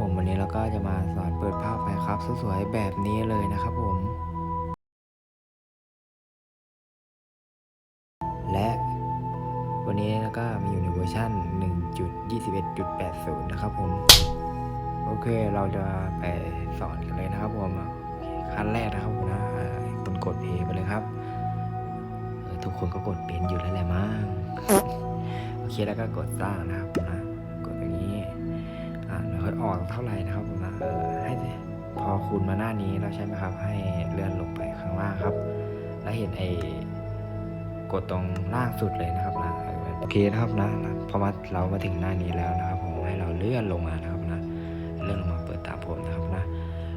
ผมวันนี้เราก็จะมาสอนเปิดภาพไฟครับสวยๆแบบนี้เลยนะครับผม และวันนี้เราก็มีอยู่ในเวอร์ชัน1.21.80 นะครับผม โอเคเราจะไปสอนกันเลยนะครับผมขั้นแรกนะครับผมนะอ่าคุณกดเพย์ไปเลยครับ ทุกคนก็กดเป็นอยู่แล้วแหละมั้งโอเคแล้วก็กดสร้างนะครับ อ่ออกเท่าไหร่นะครับผมนะเออให้พอคูณมาหน้านี้แล้วใช่ไหมครับ ให้เลื่อนลงไปข้างล่างครับ แล้วเห็นไอ้กดตรงล่างสุดเลยนะครับนะโอเคนะครับนะนะพอมาเรามาถึงหน้านี้แล้วนะครับ ผมให้เราเลื่อนลงมานะครับนะเลื่อนลงมาเปิดตามผมนะครับนะ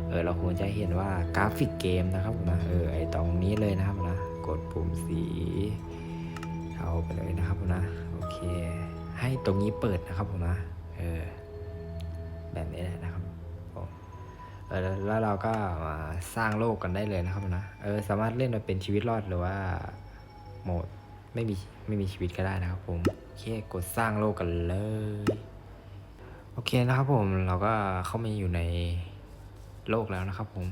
เออเราควรจะเห็นว่ากราฟิกเกมนะครับผมนะเออไอตรงนี้เลยนะครับนะกดปุ่มสีเทาไปเลยนะครับผมนะโอเค ให้ตรงนี้เปิดนะครับผมนะเออ เออแล้วเราก็มาสร้างโลกกันได้เลยนะครับนะเออสามารถเล่นมาเป็นชีวิตรอดหรือว่าโหมดไม่มีไม่มีชีวิตก็ได้นะครับผมโอเคกดสร้างโลกกันเลย โอเคนะครับผมเราก็เข้ามาอยู่ในโลกแล้วนะครับผม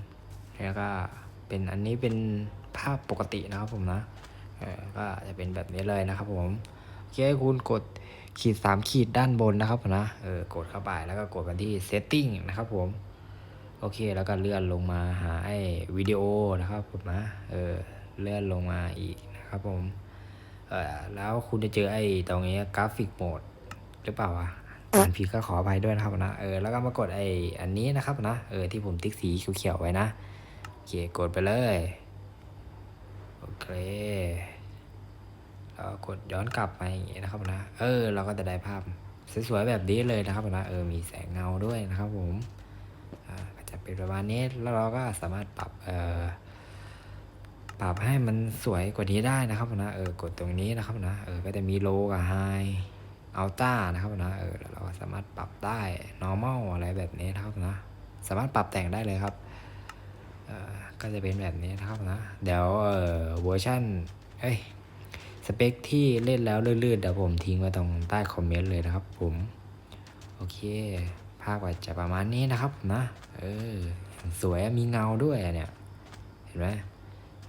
แล้วก็เป็นอันนี้เป็นภาพปกตินะครับผมนะเออก็จะเป็นแบบนี้เลยนะครับผมโอเคคุณกดขีดสามขีดด้านบนนะครับผมนะเออกดเข้าไปแล้วก็กดกันที่ setting นะครับผม โอเคแล้วก็เลื่อนลงมาหาไอ้วิดีโอนะครับผมนะเออเลื่อนลงมาอีกนะครับผมเออแล้วคุณจะเจอไอ้ตรงนี้กราฟิกโหมดหรือเปล่าวะอ่านผิดก็ขออภัยด้วยนะครับนะเออแล้วก็มากดไออันนี้นะครับนะเออที่ผมติ๊กสีเขียวๆไว้นะโอเคกดไปเลยโอเคแล้วกดย้อนกลับมาอย่างงี้นะครับนะเออเราก็จะได้ภาพสวยๆแบบนี้เลยนะครับนะเออมีแสงเงาด้วยนะครับผม เป็นประมาณนี้แล้วเราก็สามารถปรับเอ่อปรับให้มันสวยกว่านี้ได้นะครับนะเออกดตรงนี้นะครับนะเออก็จะมีโลกับไฮอัลต้านะครับนะเออเราก็สามารถปรับได้ normal อะไรแบบนี้นะครับนะสามารถปรับแต่งได้เลยครับเอ่อก็จะเป็นแบบนี้นะครับนะ เดี๋ยวเอ่อเวอร์ชันเอ้ยสเปคที่เล่นแล้วลื่นๆเดี๋ยวผมทิ้งไว้ตรงใต้คอมเมนต์เลยนะครับผม โอเค ภาพก็จะประมาณนี้นะครับนะเออสวยมีเงาด้วยเนี่ยเห็นไหม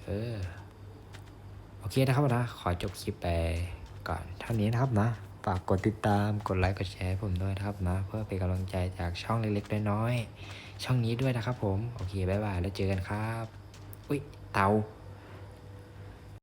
เออโอเคนะครับนะ ขอจบคลิปไปก่อนเท่านี้นะครับนะฝากกดติดตามกดไลค์กดแชร์ผมด้วยนะครับนะ เพื่อเป็นกำลังใจจากช่องเล็กๆน้อยๆช่องนี้ด้วยนะครับผม โอเค บ๊ายบาย แล้วเจอกันครับ อุ้ยเตา